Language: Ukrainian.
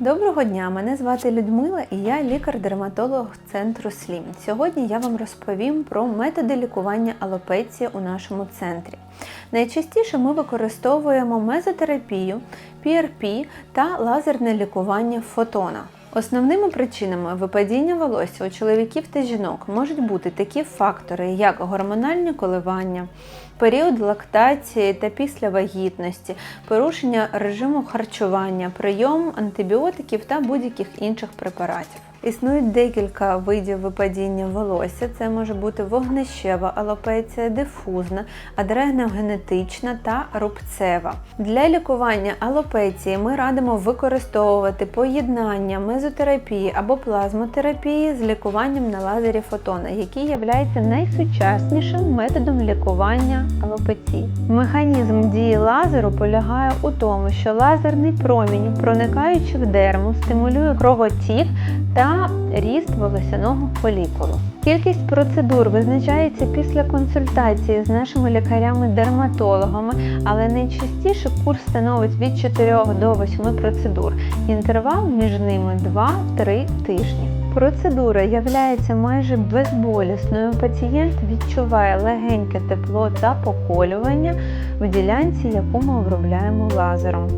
Доброго дня, мене звати Людмила і я лікар-дерматолог центру СЛІМ. Сьогодні я вам розповім про методи лікування алопеції у нашому центрі. Найчастіше ми використовуємо мезотерапію, PRP та лазерне лікування фотона. Основними причинами випадіння волосся у чоловіків та жінок можуть бути такі фактори, як гормональні коливання, період лактації та після вагітності, порушення режиму харчування, прийом антибіотиків та будь-яких інших препаратів. Існують декілька видів випадіння волосся. Це може бути вогнищева алопеція, дифузна, адреногенетична та рубцева. Для лікування алопеції ми радимо використовувати поєднання мезотерапії або плазмотерапії з лікуванням на лазері фотона, який є найсучаснішим методом лікування алопеції. Механізм дії лазеру полягає у тому, що лазерний промінь, проникаючи в дерму, стимулює кровотік та ріст волосяного фолікулу. Кількість процедур визначається після консультації з нашими лікарями-дерматологами, але найчастіше курс становить від 4 до 8 процедур. Інтервал між ними 2-3 тижні. Процедура являється майже безболісною. Пацієнт відчуває легеньке тепло та поколювання в ділянці, яку ми обробляємо лазером.